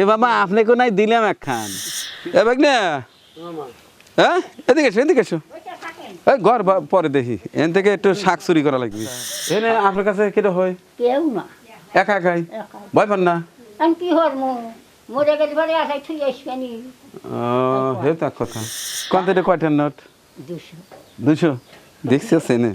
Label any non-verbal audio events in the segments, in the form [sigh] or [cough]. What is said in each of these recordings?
এ বাবা আপনাকে নাই দিলাম একখান। এ বাগ না হ্যাঁ এদিকে এসো এদিকে এসো। এই ঘর বা- পরে দেখি। এন থেকে একটু শাক চুরি করা লাগবে। এনে আপনার কাছে কেটে হয়? কেউ না। একা একাই। ভয় পান না? কি হর মরে গেলে পরে আসাই থুই আসবেনি ও হে তো কথা। কত এটা কয়টার নোট? দুশো। দুশো। দেখছি সেনে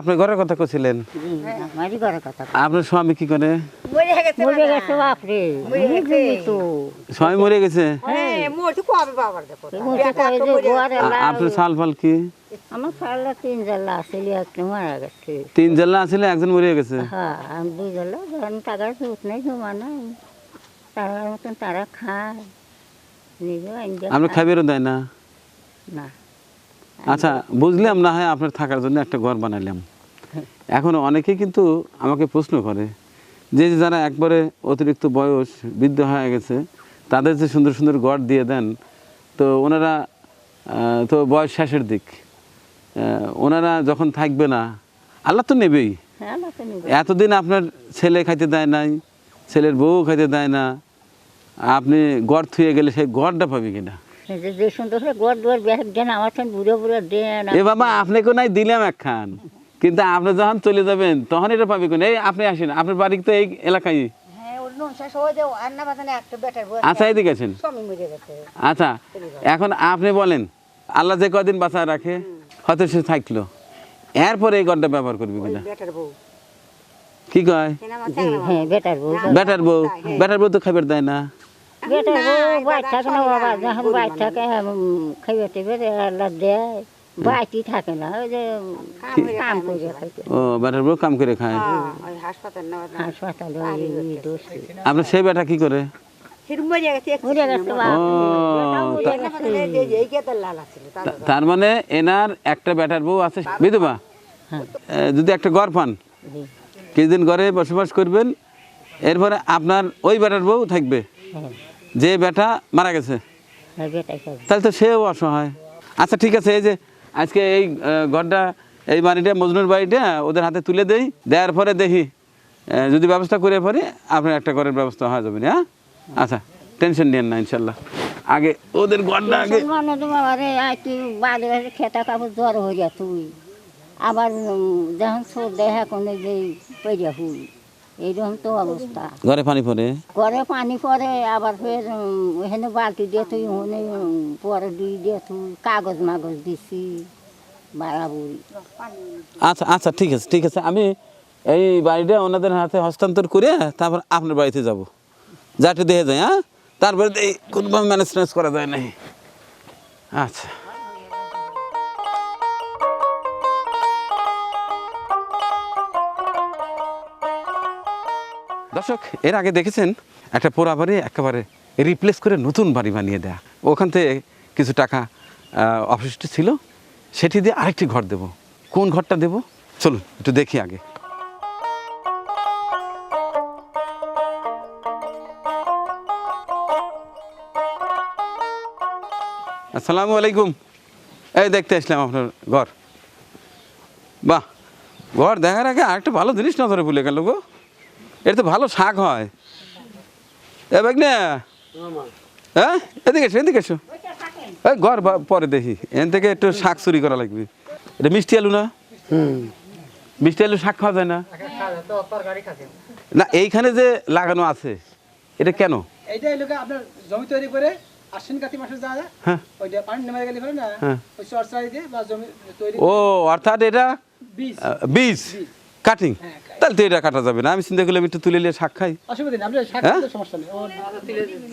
আপনি ঘরের কথা কছিলেন আমারই ঘরের কথা আপনার স্বামী কি করে? মরে গেছে বাপরে। স্বামী মরে গেছে? হ্যাঁ আপনার সাল ফাল কি? আমার তিন জাল্লা আসলে একটা মারা গেছে। তিন জেলা আছিল একজন মরে গেছে? হ্যাঁ আমি দুই জাল্লা যখন টাকার সুত নেই জমা নাই। তারার মতন তারা খায়। আপনি খাইবেরও দেয় না? না। আচ্ছা বুঝলাম না হয় আপনার থাকার জন্য একটা ঘর বানাইলাম। এখন অনেকেই কিন্তু আমাকে প্রশ্ন করে যে যারা একবারে অতিরিক্ত বয়স বৃদ্ধ হয়ে গেছে তাদের যে সুন্দর সুন্দর গড় দিয়ে দেন তো ওনারা তো বয়স শেষের দিক। ওনারা যখন থাকবে না আল্লাহ তো নেবেই। হ্যাঁ না তো নিবে। এতদিন আপনার ছেলে খাইতে দেয় নাই ছেলের বউ খাইতে দেয় না আপনি গড় থুয়ে গেলে সেই গড়টা পাবি কিনা? যে- যে সুন্দর গোয়ার দুয়ার ব্যাগ দেন আমার সঙ্গে বুড়ো বুড়ো দেন এ বাবা আপনাকে নাই দিলাম একখান। কিন্তু আপনি যখন চলে যাবেন তখন এটা পাবি কোন এই আপনি আসেন আপনার বাড়ি তো এই এলাকায়। হ্যাঁ হয়ে আচ্ছা এদিকে আছেন আচ্ছা এখন আপনি বলেন আল্লাহ যে কদিন বাঁচায় রাখে হয়তো সে থাকল। এরপরে এই গড়টা ব্যবহার করবি কিনা? কি কয়? জি, হ্যাঁ বেটার বউ। বেটার বউ বেটার বউ তো খাবার দেয় না। বেটার বউ বাইর থাকে না বাবা যখন বাইর থাকে খাইবে টেবে আল্লাহ দেয় বাইটি থাকে না ওই যে কাম করে খাইতে ও বেটার বউ কাম করে খায় হাসপাতাল আপনার সেই বেটা কি করে তার মানে এনার একটা বেটার বউ আছে বিধবা। যদি একটা ঘর পান কিছুদিন ঘরে বসবাস করবেন এরপরে আপনার ওই বেটার বউ থাকবে হ্যাঁ। যে বেটা মারা গেছে। হ্যাঁ, তাহলে তো সেও অসহায়। আচ্ছা ঠিক আছে এই যে আজকে এই ঘরটা এই বাড়িটা মজনুর বাড়িটা ওদের হাতে তুলে দেই দেওয়ার পরে দেখি যদি ব্যবস্থা করে পরে আপনার একটা ঘরের ব্যবস্থা হয়ে যাবে হ্যাঁ? আচ্ছা টেনশন নিয়েন না ইনশাল্লাহ। আগে ওদের ঘরটা আগে মানে খেতা কাপড় জ্বর হয়ে যা তুই। আবার যখন সর দেখা কোনো যে পেরিয়া হুই। এইরকম তো অবস্থা। ঘরে পানি পরে ঘরে পানি পরে আবার ফের ওখানে বালতি দিয়ে তুই ওখানে পরে দুই দিয়ে তুই কাগজ মাগজ দিছি বাড়াবুড়ি। আচ্ছা আচ্ছা ঠিক আছে ঠিক আছে। আমি এই বাড়িটা ওনাদের হাতে হস্তান্তর করে তারপর আপনার বাড়িতে যাব। যাতে দেখে যায় হ্যাঁ? তারপরে এই কোনোভাবে ম্যানেজ করা যায় নাই আচ্ছা। দর্শক, এর আগে দেখেছেন একটা পোড়া বাড়ি একেবারে রিপ্লেস করে নতুন বাড়ি বানিয়ে দেয়া। ওখান থেকে কিছু টাকা অবশিষ্ট ছিল। সেটি দিয়ে আরেকটি ঘর দেব। কোন ঘরটা দেব? চলুন, একটু দেখি আগে। আসসালামু আলাইকুম। এই দেখতে আসলাম আপনার ঘর। বাহ, ঘর দেখার আগে আরেকটা ভালো জিনিস নজরে ভুলে গেল গো। এটা তো ভালো শাক হয়। এ না হ্যাঁ? এদিকে এসো এদিকে এসো। এই ঘর পরে দেখি। এন থেকে একটু শাক চুরি করা লাগবে। এটা মিষ্টি আলু না? মিষ্টি আলু শাক খাওয়া যায় না? না এইখানে যে লাগানো আছে এটা কেন? এইটাই লোকে আপনার জমি তৈরি করে আশ্বিন কাতি মাসে যা হ্যাঁ। ওইটা পানি নেমে গেলে পরে না হ্যাঁ। ওই চরচারি দিয়ে বা জমি তৈরি ও অর্থাৎ এটা বীজ। বীজ। কাটিং হ্যাঁ, তাহলে তো এটা কাটা যাবে না। আমি চিন্তা করলাম একটু তুলে নিয়ে শাক খাই। হ্যাঁ? খেতে সমস্যা নেই। ও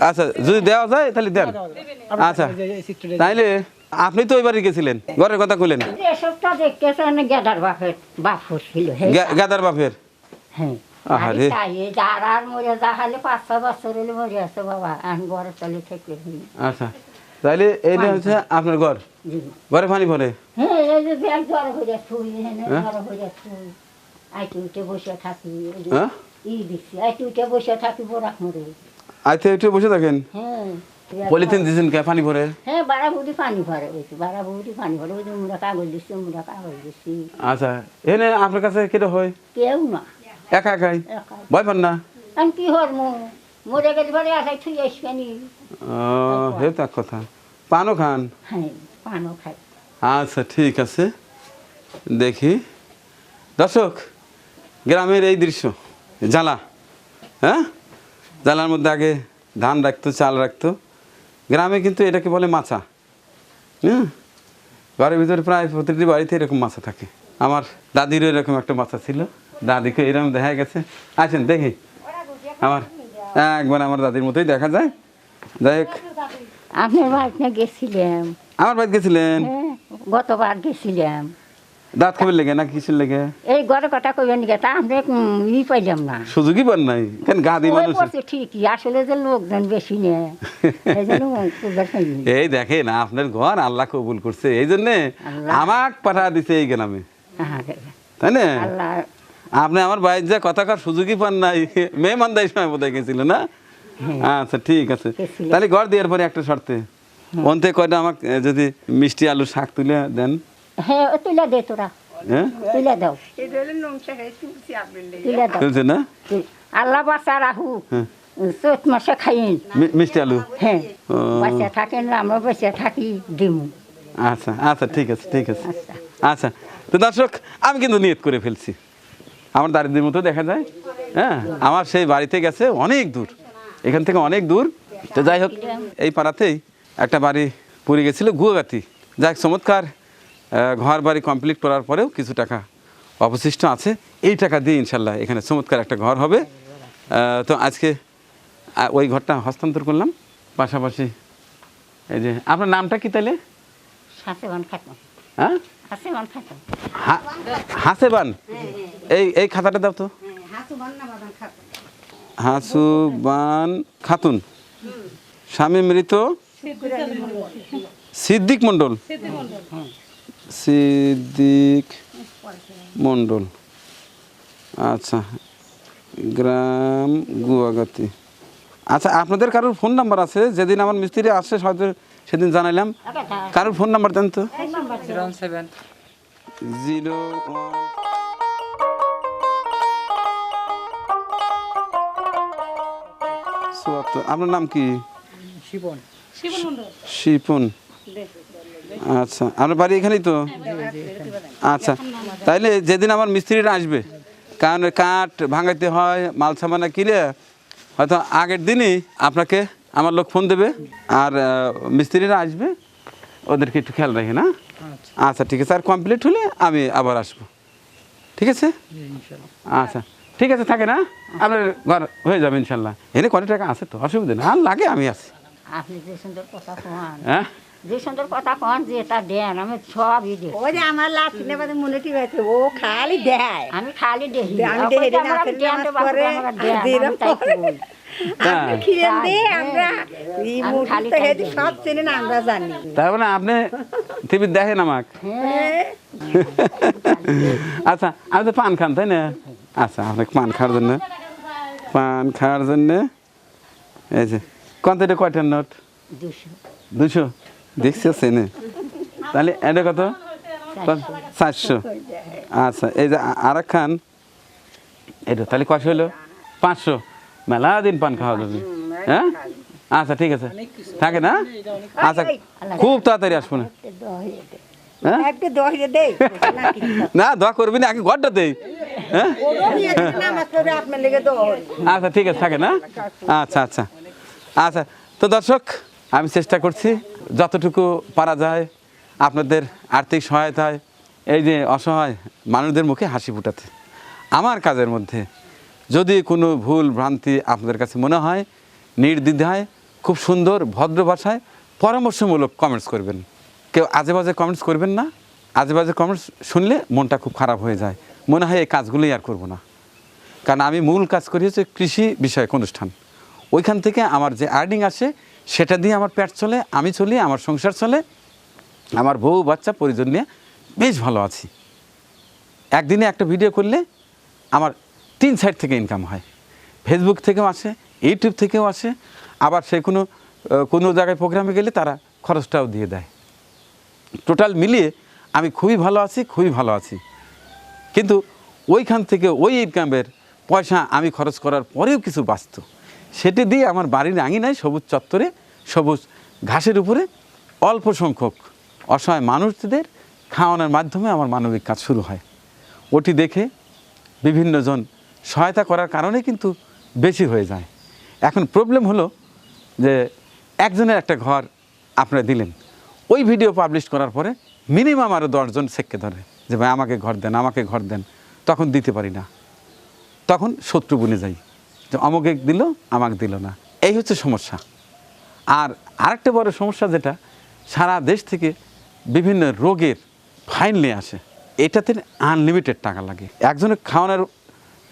আচ্ছা যদি দেওয়া যায় তাহলে দেন। আচ্ছা তাইলে আপনি তো বাড়ি গেছিলেন ঘরের কথা কইলেন। গেদার বাপের বাপ ছিল গাদার বাপের? হ্যাঁ। আহারে। আরে তাই যার আর মরে যা খালি পাঁচ ছয় বছর হলে মরে আছে বাবা এখন ঘরে চলে থেকে আচ্ছা তাইলে এইটা হচ্ছে আপনার ঘর? ঘরে পানি ভরে? হ্যাঁ এই যে হয়ে? বসে থাকি। হ্যাঁ? ই দিচ্ছি আইটি উঠে বসে থাকি বোরাক মরে আইতে একটু বসে থাকেন? হ্যাঁ। পলিথিন দিয়েছেন কে পানি ভরে? হ্যাঁ বাড়া বুড়ি পানি ভরে ওই বাড়া বুড়ি পানি ভরে ওই মুড়া কাগজ দিচ্ছি মুড়া কাগজ দিচ্ছি আচ্ছা এনে আপনার কাছে কেটে হয়? কেউ না। একা একাই? একা। ভয় পান না? আমি কি হর মো মরে গেলে পরে আসাই থুই আসবেনি। ও হে কথা। পানও খান? হ্যাঁ পানও খাই। আচ্ছা ঠিক আছে। দেখি। দর্শক গ্রামের এই দৃশ্য জ্বালা হ্যাঁ? জ্বালার মধ্যে আগে ধান রাখতো চাল রাখতো। গ্রামে কিন্তু এটাকে বলে মাছা হ্যাঁ? ঘরের ভিতরে প্রায় প্রতিটি বাড়িতে এরকম মাছা থাকে। আমার দাদিরও এরকম একটা মাছা ছিল দাদিকে এরকম দেখা গেছে। আছেন দেখি। আমার একবার আমার দাদির মতোই দেখা যায়। যাই হোক। আপনার বাড়িতে গেছিলাম আমার বাড়ি গেছিলেন? হ্যাঁ গতবার গেছিলাম দাঁত খাবার লেগে না কিসের লেগে? এই ঘরে কথা কইবেন গে তা আমরা ই পাইলাম না। সুযোগই পান নাই। কেন গাদি মানুষ ঠিকই আসলে যে লোকজন বেশি নেয় [laughs] এই দেখেন আপনার ঘর আল্লাহ কবুল করছে। এই জন্যে। আমাক পাঠা দিছে এই গ্রামে। তাই না? আল্লাহ। আপনি আমার বাইর যা কথা কার সুযোগই পান নাই। মেয়ে মান্দাই সময় বোধহয় গেছিল না? আচ্ছা ঠিক আছে। তাহলে ঘর দেওয়ার পরে একটা শর্তে। অন্তে কয়টা আমাকে যদি মিষ্টি আলু শাক তুলে দেন? হ্যাঁ তুলে দে তোরা। হ্যাঁ তুলে দাও। তুলছি। তুলে দাও। না? আল্লাহ বাচ্চা রাহু। চৈত মাসে খাইন। মিষ্টি আলু? হ্যাঁ। বাচ্চা থাকেন আমরা বেঁচে থাকি ডিমু। আচ্ছা আচ্ছা ঠিক আছে ঠিক আছে। আচ্ছা। আচ্ছা তো দর্শক আমি কিন্তু নিয়ত করে ফেলছি। আমার দারিদ্রের মতো দেখা যায়। হ্যাঁ আমার সেই বাড়িতে গেছে অনেক দূর। এখান থেকে অনেক দূর। তো যাই হোক এই পাড়াতেই একটা বাড়ি পড়ে গেছিল গুয়াগাতি। যাই চমৎকার। ঘর বাড়ি কমপ্লিট করার পরেও কিছু টাকা অবশিষ্ট আছে। এই টাকা দিয়ে ইনশাল্লাহ এখানে চমৎকার একটা ঘর হবে। তো আজকে ওই ঘরটা হস্তান্তর করলাম। পাশাপাশি এই যে আপনার নামটা কি তাহলে হাসেবান হ্যাঁ? হা- হাসেবান? এই এই খাতাটা দাও তো। হাসুবান খাতুন? স্বামী মৃত সিদ্দিক মণ্ডল। সিদ্দিক মণ্ডল। আচ্ছা গ্রাম গুয়াগাতি। আচ্ছা আপনাদের কারোর ফোন নাম্বার আছে? যেদিন আমার মিস্ত্রি আসছে হয়তো সেদিন জানাইলাম। কারোর ফোন নাম্বার দেন তো? জিরো আপনার নাম কি? শিবন। শিপন। আচ্ছা আপনার বাড়ি এখানেই তো? আচ্ছা তাইলে যেদিন আমার মিস্ত্রিরা আসবে কারণ কাঠ ভাঙাইতে হয় মাল সামানা কিনে হয়তো আগের দিনই আপনাকে আমার লোক ফোন দেবে আর মিস্ত্রিরা আসবে ওদেরকে একটু খেয়াল রাখে না আচ্ছা। ঠিক আছে আর কমপ্লিট হলে আমি আবার আসব। ঠিক আছে? আচ্ছা ঠিক আছে থাকে না আপনার ঘর হয়ে যাবে ইনশাল্লাহ। এনে কত টাকা আছে তো? অসুবিধা নেই আর লাগে আমি আছি। হ্যাঁ? যে সুন্দর কথা কন যে তা দেন আমি সবই ওই যে আমার নেবা মনে ঠিক আছে ও খালি দেয়। আমি খালি দেখি। আমি দিলাম হ্যাঁ। আপনি জানি। তার মানে আপনি টিভি দেখেন আমাকে? হ্যাঁ। [laughs] আচ্ছা আমি তো পান খান তাই না? আচ্ছা আপনাকে পান খাওয়ার জন্য। পান খাওয়ার জন্য। এই যে কত কয়টার নোট? দুশো। দুশো? দেখছি সেনে তাহলে এটা কত? চারশো আচ্ছা এই যে আর খান। এটা তাহলে কয়শো হলো? পাঁচশো। মেলা দিন পান খাওয়া যাবে হ্যাঁ? আচ্ছা ঠিক আছে। থাকে না? আচ্ছা খুব তাড়াতাড়ি আসব না। হ্যাঁ? না, দোয়া করবি না, আগে ঘরটা দেই। হ্যাঁ? আচ্ছা ঠিক আছে, থাকে না? আচ্ছা আচ্ছা। আচ্ছা তো দর্শক আমি চেষ্টা করছি, যতটুকু পারা যায় আপনাদের আর্থিক সহায়তায়, এই যে অসহায় মানুষদের মুখে হাসি ফুটাতে। আমার কাজের মধ্যে যদি কোনো ভুল ভ্রান্তি আপনাদের কাছে মনে হয়, নির্দ্বিধায়, খুব সুন্দর, ভদ্র ভাষায় পরামর্শমূলক কমেন্টস করবেন। কেউ আজে বাজে কমেন্টস করবেন না আজে বাজে কমেন্টস শুনলে মনটা খুব খারাপ হয়ে যায়। মনে হয় এই কাজগুলোই আর করব না। কারণ আমি মূল কাজ করি হচ্ছে কৃষি বিষয়ক অনুষ্ঠান। ওইখান থেকে আমার যে আর্নিং আসে সেটা দিয়ে আমার পেট চলে, আমি চলি, আমার সংসার চলে, আমার বউ বাচ্চা পরিজন নিয়ে বেশ ভালো আছি। একদিনে একটা ভিডিও করলে আমার তিন সাইড থেকে ইনকাম হয়। ফেসবুক থেকেও আসে ইউটিউব থেকেও আসে, আবার সে কোনো কোনো জায়গায় প্রোগ্রামে গেলে তারা খরচটাও দিয়ে দেয়। টোটাল মিলিয়ে আমি খুবই ভালো আছি, খুবই ভালো আছি। কিন্তু ওইখান থেকে ওই ইনকামের পয়সা আমি খরচ করার পরেও কিছু বাঁচত। সেটি দিয়ে আমার বাড়ির আঙিনায় সবুজ চত্বরে, সবুজ ঘাসের উপরে অল্প সংখ্যক অসহায় মানুষদের খাওয়ানোর মাধ্যমে আমার মানবিক কাজ শুরু হয়। ওটি দেখে বিভিন্নজন সহায়তা করার কারণে কিন্তু বেশি হয়ে যায়। এখন প্রবলেম হলো যে একজনের একটা ঘর আপনারা দিলেন। ওই ভিডিও পাবলিশ করার পরে মিনিমাম আরও দশজন সেককে ধরে যে, ভাই, আমাকে ঘর দেন, আমাকে ঘর দেন। তখন দিতে পারি না। তখন শত্রু বনে যাই। অমুকে দিল, আমাকে দিল না। এই হচ্ছে সমস্যা। আর আরেকটা বড় সমস্যা যেটা, সারা দেশ থেকে বিভিন্ন রোগের ফাইন নিয়ে আসে। এটাতে আনলিমিটেড টাকা লাগে। একজনের খাওয়ানোর,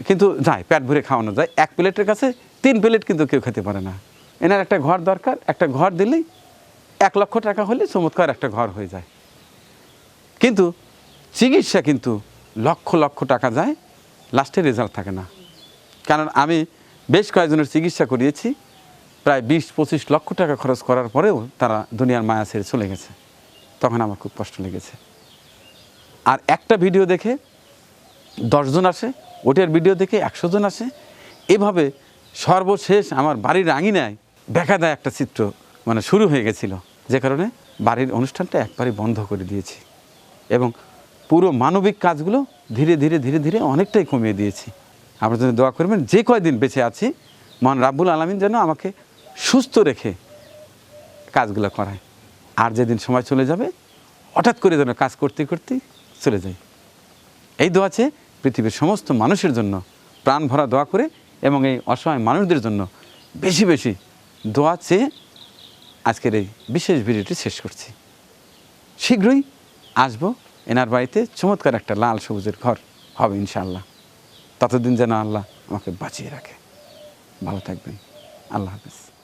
কিন্তু যায়, পেট ভরে খাওয়ানো যায়। এক প্লেটের কাছে তিন প্লেট কিন্তু কেউ খেতে পারে না। এনার একটা ঘর দরকার, একটা ঘর দিলেই এক লক্ষ টাকা হলে চমৎকার একটা ঘর হয়ে যায়। কিন্তু চিকিৎসা কিন্তু লক্ষ লক্ষ টাকা যায় লাস্টে রেজাল্ট থাকে না। কারণ আমি বেশ কয়েকজনের চিকিৎসা করিয়েছি। প্রায় বিশ, পঁচিশ লক্ষ টাকা খরচ করার পরেও তারা দুনিয়ার মায়া ছেড়ে চলে গেছে। তখন আমার খুব কষ্ট লেগেছে। আর একটা ভিডিও দেখে দশজন আসে, ওটার ভিডিও দেখে একশো জন আসে। এভাবে সর্বশেষ আমার বাড়ির আঙিনায় দেখা দেয় একটা চিত্র মানে শুরু হয়ে গেছিল। যে কারণে বাড়ির অনুষ্ঠানটা একবারে বন্ধ করে দিয়েছি। এবং পুরো মানবিক কাজগুলো ধীরে ধীরে ধীরে ধীরে অনেকটাই কমিয়ে দিয়েছি। আপনার জন্য দোয়া করবেন, যে কয়দিন বেঁচে আছি, মহান রাব্বুল আলমিন যেন আমাকে সুস্থ রেখে কাজগুলো করায়। আর যেদিন সময় চলে যাবে, হঠাৎ করে যেন কাজ করতে করতে চলে যাই। এই দোয়া চেয়ে পৃথিবীর সমস্ত মানুষের জন্য প্রাণ ভরা দোয়া করে এবং এই অসহায় মানুষদের জন্য বেশি বেশি দোয়া চেয়ে আজকের এই বিশেষ ভিডিওটি শেষ করছি। শীঘ্রই আসব এনার বাড়িতে, চমৎকার একটা লাল সবুজের ঘর হবে ইনশাআল্লাহ। ততদিন যেন আল্লাহ আমাকে বাঁচিয়ে রাখে। ভালো থাকবেন। আল্লাহ হাফেজ।